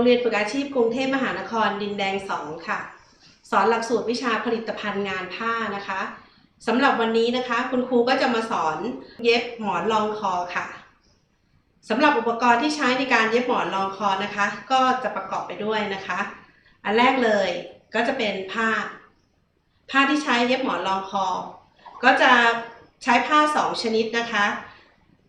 รงเรียนฝึกอาชีพกรุงเทพมหานครดินแดง 2 ค่ะ สอนหลักสูตรวิชาผลิตภัณฑ์งานผ้านะคะสำหรับวันนี้นะคะ คุณครูก็จะมาสอนเย็บหมอนรองคอค่ะสำหรับอุปกรณ์ที่ใช้ในการเย็บหมอนรองคอนะคะ ก็จะประกอบไปด้วยนะคะ อันแรกเลยก็จะเป็นผ้า ผ้าที่ใช้เย็บหมอนรองคอ ก็จะใช้ผ้าสองชนิดนะคะ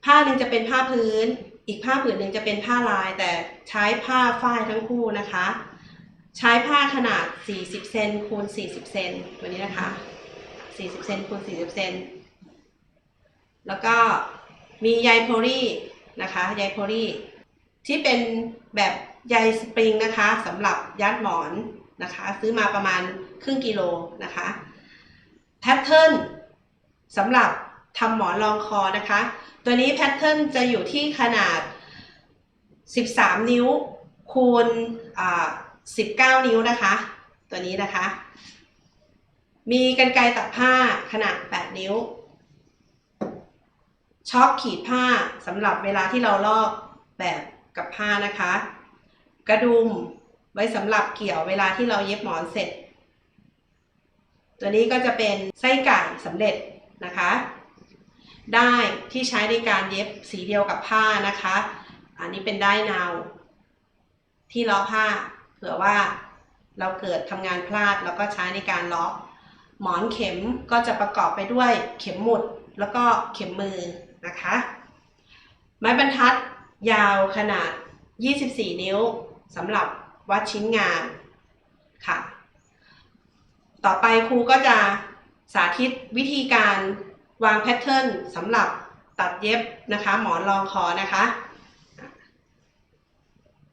ผ้าหนึ่งจะเป็นผ้าพื้น อีกผ้าผืนหนึ่งจะเป็นผ้าลายแต่ใช้ผ้าฝ้ายทั้งคู่นะคะ ใช้ผ้าขนาด 40 เซนคูณ 40 เซนตัวนี้นะคะ 40 เซนคูณ 40 เซนแล้วก็มีใยโพลีนะคะใยโพลีที่เป็นแบบใยสปริงนะคะสำหรับยัดหมอนนะคะ ซื้อมาประมาณครึ่งกิโลนะคะแพทเทิร์นสำหรับ ทำหมอนรองคอนะคะ ตัวนี้แพทเทิร์นจะอยู่ที่ขนาด 13 นิ้วคูณ19 นิ้วนะคะ ตัวนี้นะคะ มีกรรไกรตัดผ้าขนาด 8 นิ้ว ช็อคขีดผ้าสำหรับเวลาที่เราลอกแบบกับผ้านะคะ กระดุมไว้สำหรับเกี่ยวเวลาที่เราเย็บหมอนเสร็จ ตัวนี้ก็จะเป็นไส้ไก่สำเร็จนะคะ ได้ที่ใช้ในการเย็บสีเดียวกับผ้านะคะ อันนี้เป็นได้นาวที่ล้อผ้า เผื่อว่าเราเกิดทำงานพลาดแล้วก็ใช้ในการล้อหมอนเข็มก็จะประกอบไปด้วยเข็มหมุดแล้วก็เข็มมือนะคะ ไม้บรรทัดยาวขนาด 24 นิ้วสำหรับวัดชิ้นงานค่ะ ต่อไปครูก็จะสาธิตวิธีการ วางแพทเทิร์นสำหรับตัดเย็บนะคะ หมอนรองคอนะคะ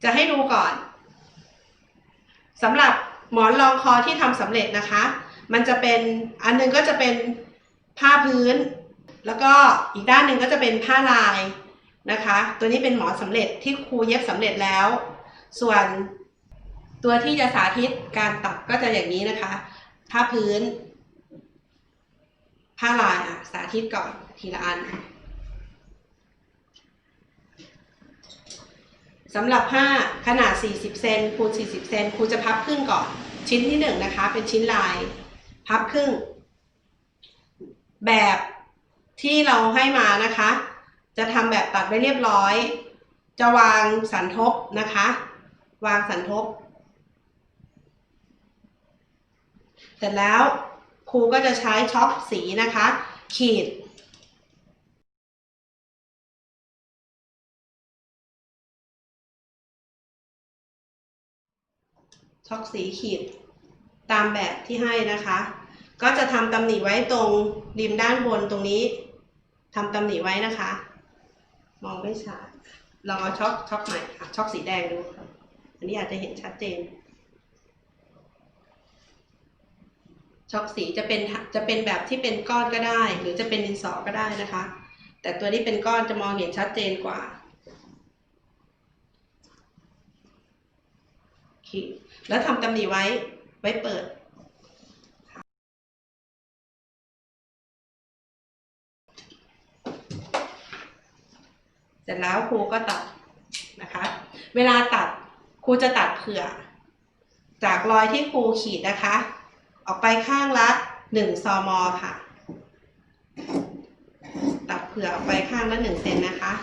จะให้ดูก่อนสำหรับหมอนรองคอที่ทำสำเร็จนะคะ มันจะเป็นอันหนึงก็จะเป็นผ้าพื้น แล้วก็อีกด้านหนึ่งก็จะเป็นผ้าลายนะคะ ตัวนี้เป็นหมอนสำเร็จที่ครูเย็บสำเร็จแล้ว ส่วนตัวที่จะสาธิตการตัดก็จะอย่างนี้นะคะ ผ้าพื้น ผ้าลายอะสาธิตก่อนทีละอันสำหรับผ้าขนาด 40 เซนคูณ 40 เซนครูจะพับครึ่งก่อน ชิ้นที่หนึ่งนะคะ เป็นชิ้นลาย พับครึ่ง แบบที่เราให้มานะคะ จะทำแบบตัดไว้เรียบร้อย จะวางสันทบนะคะ วางสันทบ เสร็จแล้ว ครูก็จะใช้ช็อปสีนะคะ ขีด ช็อกสีขีดตามแบบที่ให้นะคะ ก็จะทำตำหนิไว้ตรงริมด้านบนตรงนี้ทำตำหนิไว้นะคะ มองไม่ชัดลองเอาช็อกช็อกใหม่ค่ะช็อกสีแดงดูค่ะอันนี้อาจจะเห็นชัดเจน ช็อกสีจะเป็นจะเป็นแบบที่เป็นก้อนก็ได้ หรือจะเป็นดินสอก็ได้นะคะ แต่ตัวนี้เป็นก้อนจะมองเห็นชัดเจนกว่าแล้วทำตำหนิไว้ไว้เปิดเสร็จแล้วครูก็ตัดนะคะ เวลาตัดครูจะตัดเผื่อ จากรอยที่ครูขีดนะคะ ออกไปข้างละหนึ่งซมค่ะ ตัดเผื่อออกไปข้างละหนึ่งเซนนะคะ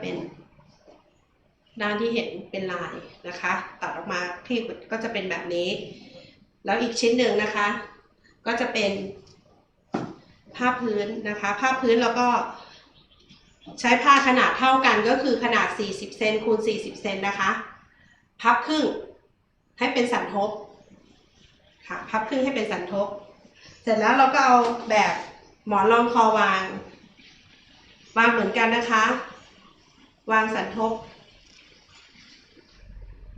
เป็นด้านที่เห็นเป็นลายนะคะ ตัดออกมาที่ก็จะเป็นแบบนี้ แล้วอีกชิ้นหนึ่งนะคะ ก็จะเป็นผ้าพื้นนะคะผ้าพื้นแล้วก็ใช้ผ้าขนาดเท่ากันก็คือขนาด 40 เซนคูณ 40 เซนนะคะ พับครึ่งให้เป็นสันทบค่ะพับครึ่งให้เป็นสันทบ เสร็จแล้วเราก็เอาแบบหมอนรองคอวาง วางเหมือนกันนะคะ วางสันทบ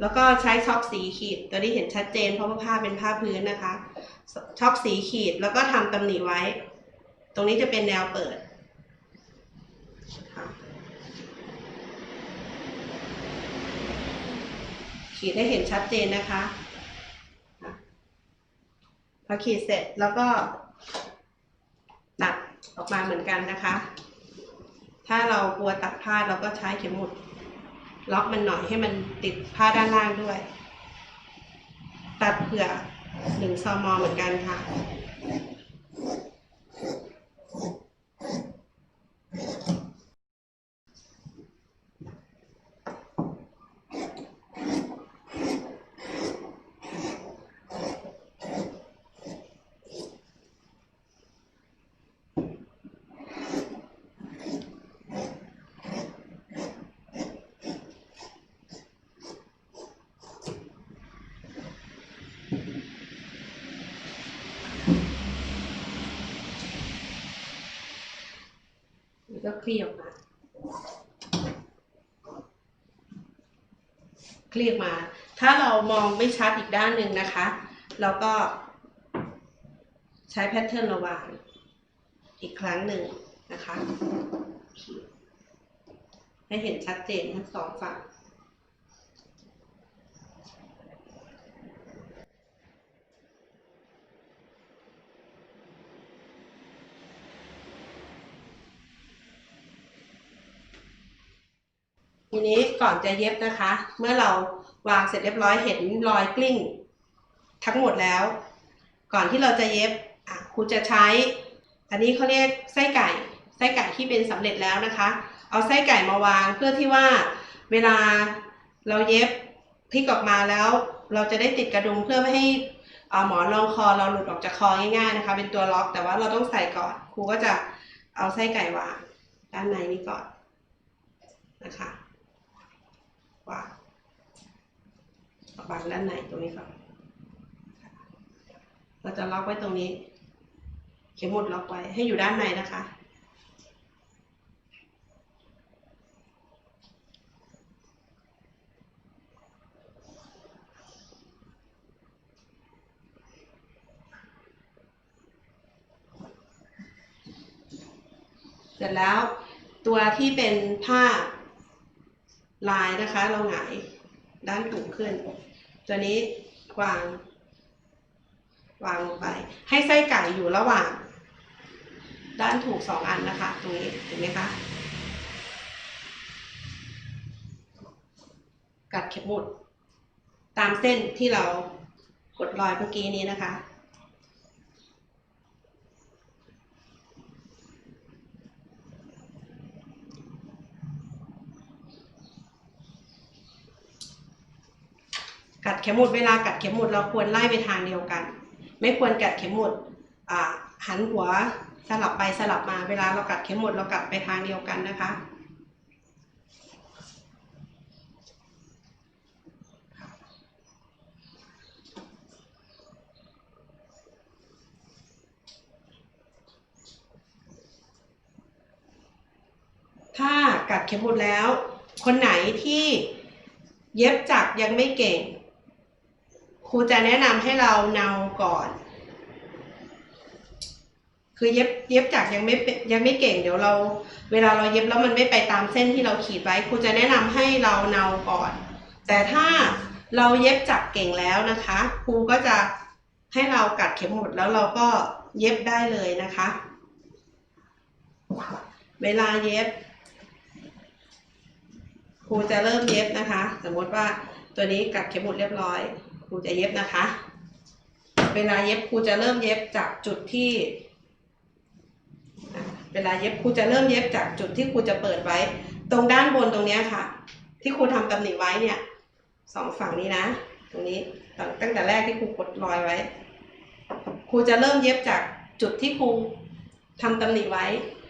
แล้วก็ใช้ช็อคสีขีด ตัวนี้เห็นชัดเจนเพราะว่าผ้าเป็นผ้าพื้นนะคะ ช็อคสีขีดแล้วก็ทำตำหนิไว้ ตรงนี้จะเป็นแนวเปิดขีดให้เห็นชัดเจนนะคะค่ะพอขีดเสร็จแล้วก็ตัดออกมาเหมือนกันนะคะ ถ้าเรากลัวตัดผ้าเราก็ใช้เข็มหมุด ล็อกมันหน่อยให้มันติดผ้าด้านล่างด้วย ตัดเผื่อหนึ่งซอมอเหมือนกันค่ะ แล้วก็คลี่ออกมา คลี่ออกมา ถ้าเรามองไม่ชัดอีกด้านหนึ่งนะคะ เราก็ ใช้แพทเทิร์นระวางอีกครั้งหนึ่งนะคะ ให้เห็นชัดเจนทั้งสองฝั่ง ทีนี้ก่อนจะเย็บนะคะ เมื่อเราวางเสร็จเรียบร้อยเห็นรอยกลิ้ง ทั้งหมดแล้ว ก่อนที่เราจะเย็บครูจะใช้ อันนี้เขาเรียกไส้ไก่ ไส้ไก่ที่เป็นสำเร็จแล้วนะคะ เอาไส้ไก่มาวางเพื่อที่ว่าเวลาเราเย็บพลิกออกมาแล้ว เราจะได้ติดกระดุมเพื่อไม่ให้หมอนรองคอเราหลุดออกจากคอง่ายๆนะคะ เป็นตัวล็อกแต่ว่าเราต้องใส่ก่อนครูก็จะเอาไส้ไก่วางด้านในนี้ก่อนนะคะ วางวางด้านในตรงนี้ก่อนเราจะล็อกไว้ตรงนี้ เข็มหมดล็อกไว้ให้อยู่ด้านในนะคะ เสร็จแล้วตัวที่เป็นผ้า ลายนะคะ เราหงายด้านถูกขึ้น ตัวนี้วาง วางลงไป ให้ไส้ไก่อยู่ระหว่าง ด้านถูกสองอันนะคะ ตรงนี้เห็นไหมคะ กัดเข็มหมุด ตามเส้นที่เรากดรอยเมื่อกี้นี้นะคะ กัดเข็มหมุดเวลากัดเข็มหมุดเราควรไล่ไปทางเดียวกัน ไม่ควรกัดเข็มหมุดหันหัวสลับไปสลับมาเวลาเรากัดเข็มหมุดเรากัดไปทางเดียวกันนะคะถ้ากัดเข็มหมุดแล้ว คนไหนที่เย็บจักรยังไม่เก่ง ครูจะแนะนำให้เราเนาก่อน คือเย็บเย็บจักยังไม่ยังไม่เก่งเดี๋ยวเรา เวลาเราเย็บแล้วมันไม่ไปตามเส้นที่เราขีดไว้ครูจะแนะนำให้เราเนาก่อน แต่ถ้าเราเย็บจักเก่งแล้วนะคะครูก็จะให้เรากัดเข็มหมุดแล้วเราก็เย็บได้เลยนะคะ เวลาเย็บครูจะเริ่มเย็บนะคะ สมมติว่าตัวนี้กัดเข็มหมุดเรียบร้อย ครูจะเย็บนะคะ เวลาเย็บครูจะเริ่มเย็บจากจุดที่ เวลาเย็บครูจะเริ่มเย็บจากจุดที่ครูจะเปิดไว้ ตรงด้านบนตรงนี้ค่ะ ที่ครูทำตำหนิไว้เนี่ยสองฝั่งนี้นะ ตรงนี้ตั้งแต่แรกที่ครูกดรอยไว้ ครูจะเริ่มเย็บจากจุดที่ครูทำตำหนิไว้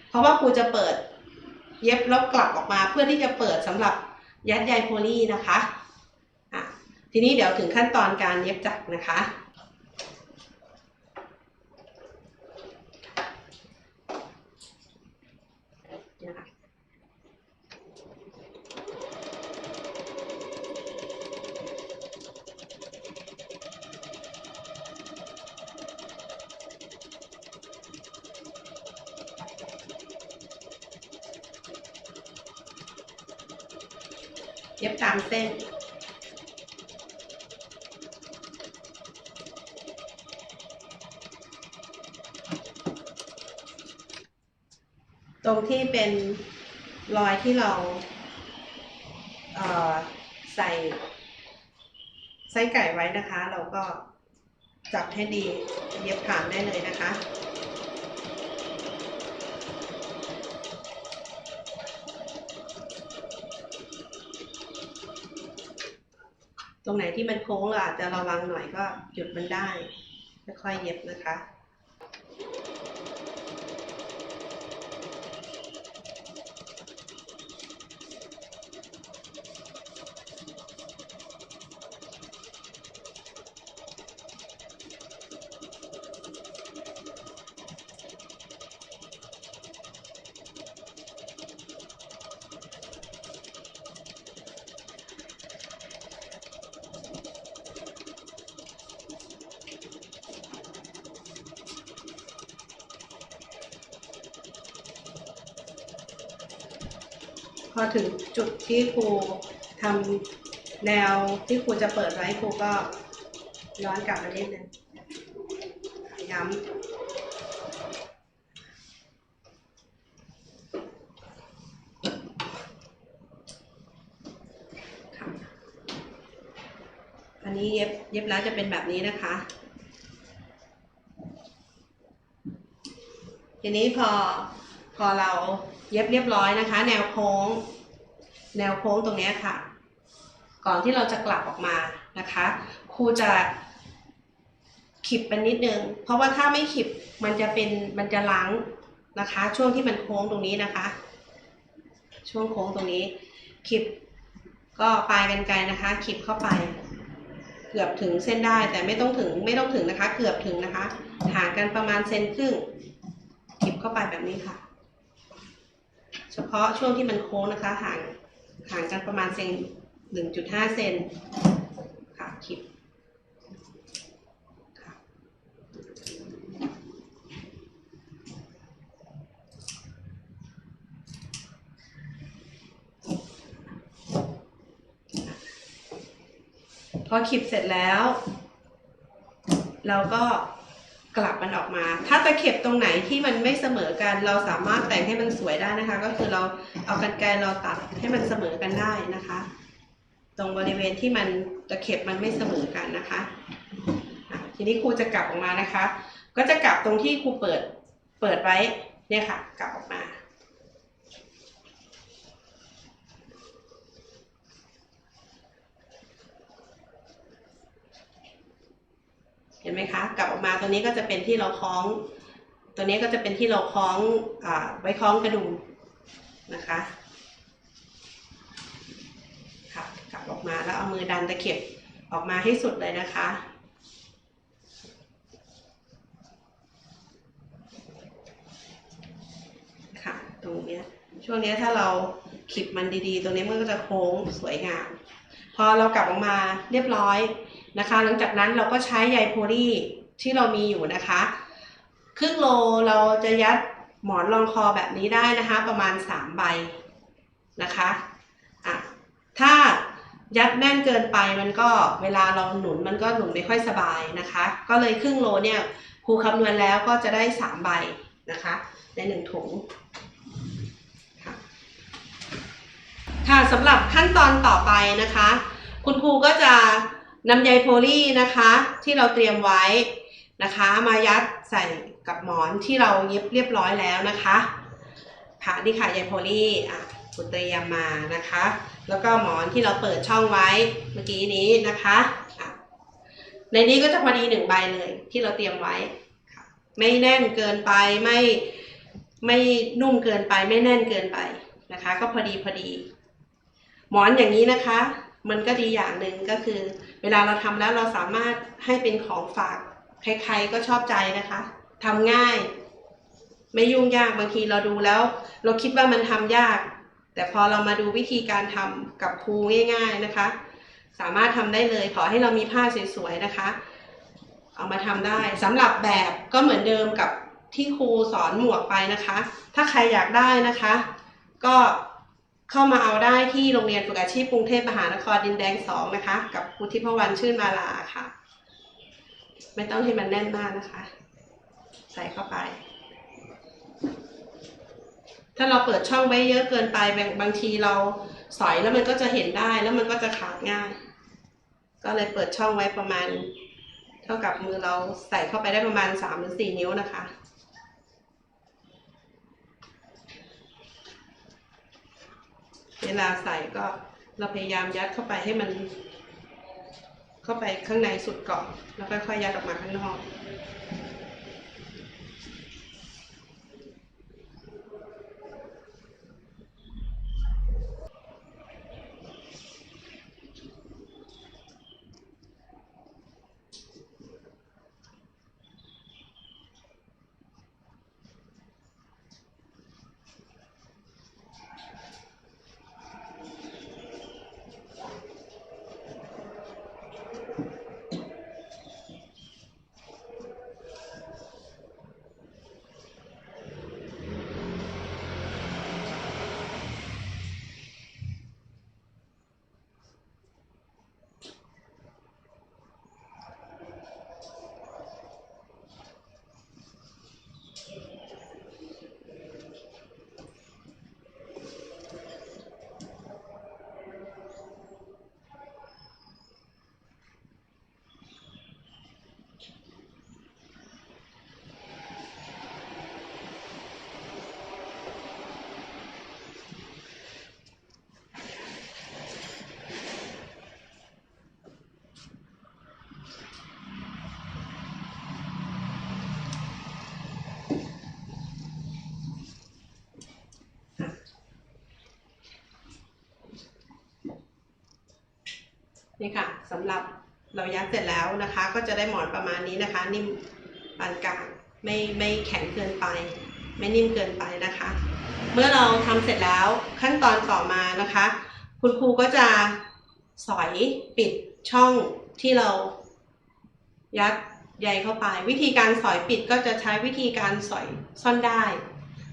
เพราะว่าครูจะเปิด เย็บแล้วกลับออกมาเพื่อที่จะเปิดสำหรับยัดใยโพลีนะคะ ทีนี้เดี๋ยวถึงขั้นตอนการเย็บจักรนะคะ เย็บตามเส้น ตรงที่เป็นรอยที่เราเใส่ไส้ไก่ไว้นะคะ เราก็จับให้ดีเย็บผ่านได้เลยนะคะตรงไหนที่มันโค้งเราอาจจะระวังหน่อยก็หยุดมันได้ค่อยๆเย็บนะคะ อถึงจุดที่ครูทำแนวที่ครูจะเปิดไว้ครูก็ย้อนกลับมานิดนึงย้ำค่ะอันนี้เย็บเย็บแล้วจะเป็นแบบนี้นะคะ ทีนี้พอพอเรา เย็บเรียบร้อยนะคะ แนวโค้ง แนวโค้งตรงนี้ค่ะ ก่อนที่เราจะกลับออกมานะคะ ครูจะขีบเป็นนิดนึง เพราะว่าถ้าไม่ขีบมันจะเป็นมันจะล้างนะคะ ช่วงที่มันโค้งตรงนี้นะคะ ช่วงโค้งตรงนี้ขีบก็ปลายกันไกรนะคะขีบเข้าไปเกือบถึงเส้นได้แต่ไม่ต้องถึงไม่ต้องถึงนะคะ เกือบถึงนะคะห่างกันประมาณเซนครึ่งคลิปเข้าไปแบบนี้ค่ะ พาะช่วงที่มันโค้งนะคะ ห่างห่างกันประมาณเซนหนึ่งจุดห้าเซนค่ะคลิปพอคลิปเสร็จแล้ว เราก็ กลับมันออกมา ถ้าตะเข็บตรงไหนที่มันไม่เสมอกัน เราสามารถแต่งให้มันสวยได้นะคะ ก็คือเราเอากันไกรเราตัดให้มันเสมอกันได้นะคะ ตรงบริเวณที่มันตะเข็บมันไม่เสมอกันนะคะทีนี้ครูจะกลับออกมานะคะ ก็จะกลับตรงที่ครูเปิดเปิดไว้เนี่ยค่ะ กลับออกมา เห็นไหมคะกลับออกมาตัวนี้ก็จะเป็นที่เราคล้อง ตัวนี้ก็จะเป็นที่เราคล้องอไว้คล้องกระดุมนะคะค่ะกลับออกมาแล้วเอามือดันตะเข็บออกมาให้สุดเลยนะคะค่ะตรงเนี้ยช่วงนี้ถ้าเราคลิปมันดีๆ ตรงนี้มันก็จะโค้งสวยงาม พอเรากลับออกมาเรียบร้อย นะคะ หลังจากนั้นเราก็ใช้ใยโพลีที่เรามีอยู่นะคะ ครึ่งโลเราจะยัดหมอนรองคอแบบนี้ได้นะคะ ประมาณ 3 ใบนะคะอะถ้ายัดแน่นเกินไปมันก็เวลาเราหนุนมันก็หนุนไม่ค่อยสบายนะคะ ก็เลยครึ่งโลเนี่ยครูคำนวณแล้วก็จะได้ 3 ใบนะคะ ในหนึ่งถุงค่ะค่ะสำหรับขั้นตอนต่อไปนะคะ คุณครูก็จะ นำใยโพลีนะคะที่เราเตรียมไว้นะคะ มายัดใส่กับหมอนที่เราเย็บเรียบร้อยแล้วนะคะค่ะนี่ค่ะใยโพลีอะคุณเตรียมมานะคะ แล้วก็หมอนที่เราเปิดช่องไว้เมื่อกี้นี้นะคะะในนี้ก็จะพอดีหนึ่งใบเลยที่เราเตรียมไว้ไม่แน่นเกินไปไม่ไม่นุ่มเกินไปไม่แน่นเกินไปนะคะ ก็พอดีพอดี หมอนอย่างนี้นะคะ มันก็ดีอย่างหนึ่งก็คือ เวลาเราทำแล้วเราสามารถให้เป็นของฝากใครๆก็ชอบใจนะคะทำง่าย ไม่ยุ่งยากบางทีเราดูแล้ว เราคิดว่ามันทำยาก แต่พอเรามาดูวิธีการทำกับครูง่าย ๆนะคะ สามารถทำได้เลย ขอให้เรามีผ้าสวยๆนะคะ เอามาทำได้สำหรับแบบก็เหมือนเดิมกับที่ครูสอนหมวกไปนะคะ ถ้าใครอยากได้นะคะ ก็ เข้ามาเอาได้ที่โรงเรียนฝึกอาชีพกรุงเทพมหานครดินแดงสองนะคะ กับครูทิพวรรณชื่นมาลาค่ะ ไม่ต้องให้มันแน่นมากนะคะ ใส่เข้าไป ถ้าเราเปิดช่องไว้เยอะเกินไปบางบางทีเราสอยแล้วมันก็จะเห็นได้แล้วมันก็จะขาดง่าย ก็เลยเปิดช่องไว้ประมาณ เท่ากับมือเราใส่เข้าไปได้ประมาณสามหรือสี่นิ้วนะคะ เวลาใส่ก็เราพยายามยัดเข้าไปให้มัน เข้าไปข้างในสุดก่อน แล้วค่อยๆยัดออกมาข้างนอก นี่ค่ะสำหรับเรายัดเสร็จแล้วนะคะ ก็จะได้หมอนประมาณนี้นะคะ นิ่มปานกลางไม่ไม่แข็งเกินไป ไม่นิ่มเกินไปนะคะ เมื่อเราทำเสร็จแล้วขั้นตอนต่อมานะคะ คุณครูก็จะสอยปิดช่องที่เรายัดใยเข้าไป วิธีการสอยปิดก็จะใช้วิธีการสอยซ่อนได้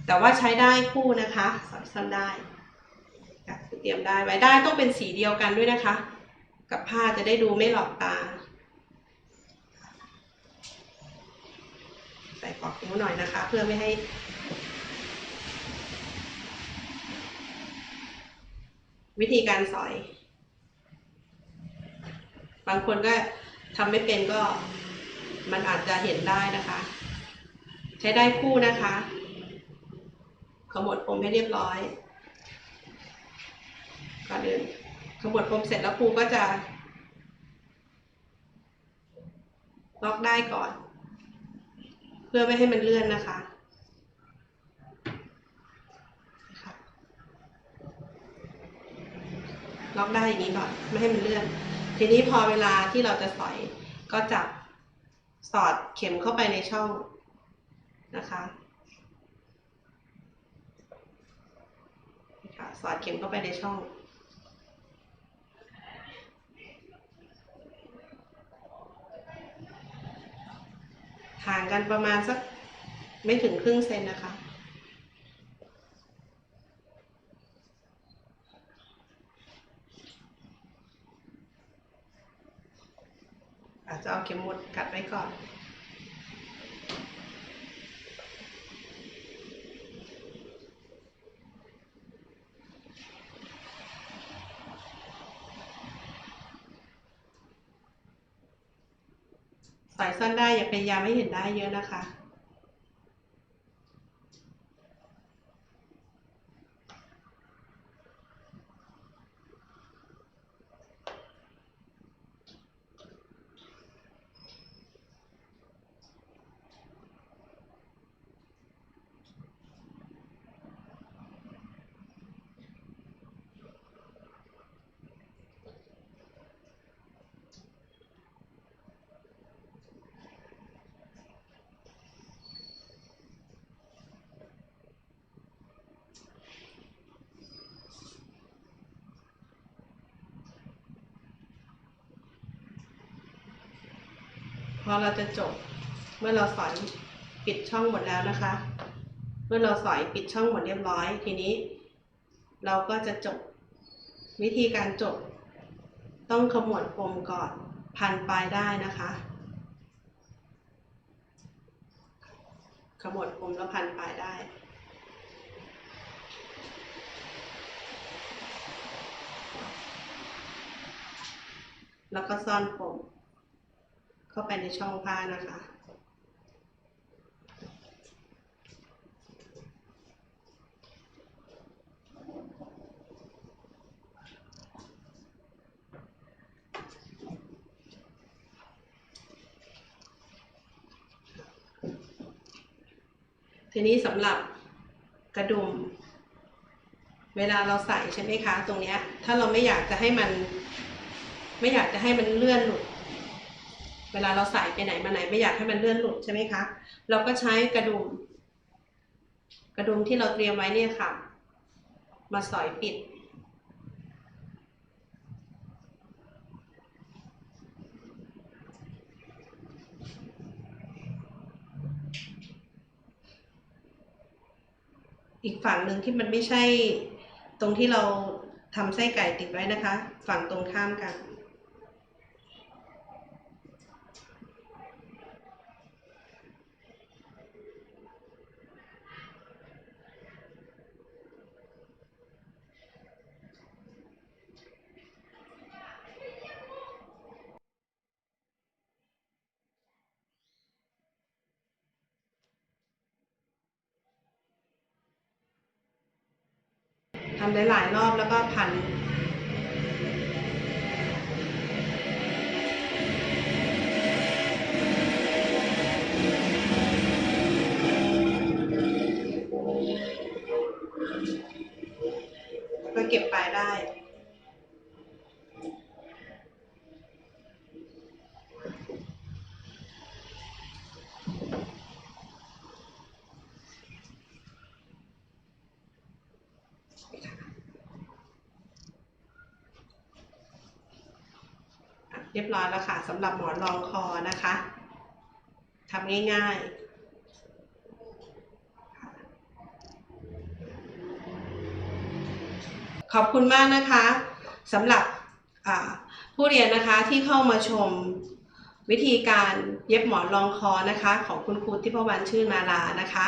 แต่ว่าใช้ได้คู่นะคะ สอยซ่อนได้เตรียมได้ไว้ได้ต้องเป็นสีเดียวกันด้วยนะคะ กับผ้าจะได้ดูไม่หลอกตา ใส่ปอกนิ้วหน่อยนะคะ เพื่อไม่ให้ วิธีการสอย บางคนก็ทำไม่เป็นก็มันอาจจะเห็นได้นะคะ ใช้ได้คู่นะคะขมวดผมให้เรียบร้อยก่อนอื่น ขมวดผมเสร็จแล้วครูก็จะล็อกได้ก่อน เพื่อไม่ให้มันเลื่อนนะคะล็อกได้อย่างนี้ก่อนไม่ให้มันเลื่อน ทีนี้พอเวลาที่เราจะสอยก็จับสอดเข็มเข้าไปในช่องนะคะสอดเข็มเข้าไปในช่อง ห่างกันประมาณสักไม่ถึงครึ่งเซนนะคะ อาจจะเอาเข็มหมุดกัดไว้ก่อน สายซ่อนได้อย่าพยายามไม่เห็นได้เยอะนะคะ พอเราจะจบ เมื่อเราสอยปิดช่องหมดแล้วนะคะ เมื่อเราสอยปิดช่องหมดเรียบร้อย ทีนี้ เราก็จะจบ วิธีการจบ ต้องขมวดปมก่อนพันปลายได้นะคะขมวดปมแล้วพันปลายได้แล้วก็ซ่อนปม เข้าไปในช่องผ้านะคะ ทีนี้สำหรับกระดุมเวลาเราใส่ใช่ไหมคะ ตรงเนี้ยถ้าเราไม่อยากจะให้มัน ไม่อยากจะให้มันเลื่อนหลุด เวลาเราใส่ไปไหนมาไหนไม่อยากให้มันเลื่อนหลุดใช่ไหมคะ เราก็ใช้กระดุม กระดุมที่เราเตรียมไว้เนี่ยค่ะ มาสอยปิด อีกฝั่งหนึ่งที่มันไม่ใช่ตรงที่เราทำไส้ไก่ติดไว้นะคะ ฝั่งตรงข้ามกัน ทำ หลายๆรอบแล้วก็พันก็เก็บปลายได้ บร้อยแล้วค่ะสำหรับหมอนรองคอนะคะทำง่ายๆขอบคุณมากนะคะสำหรับผู้เรียนนะคะที่เข้ามาชมวิธีการเย็บหมอนรองคอนะคะของคุณครูทิพวรรณชื่นมาลานะคะ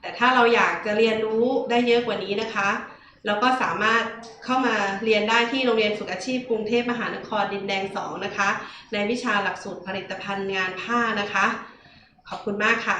แต่ถ้าเราอยากจะเรียนรู้ได้เยอะกว่านี้นะคะ เราก็สามารถเข้ามาเรียนได้ที่โรงเรียนฝึกอาชีพกรุงเทพมหานครดินแดง 2 นะคะ ในวิชาหลักสูตรผลิตภัณฑ์งานผ้านะคะ ขอบคุณมากค่ะ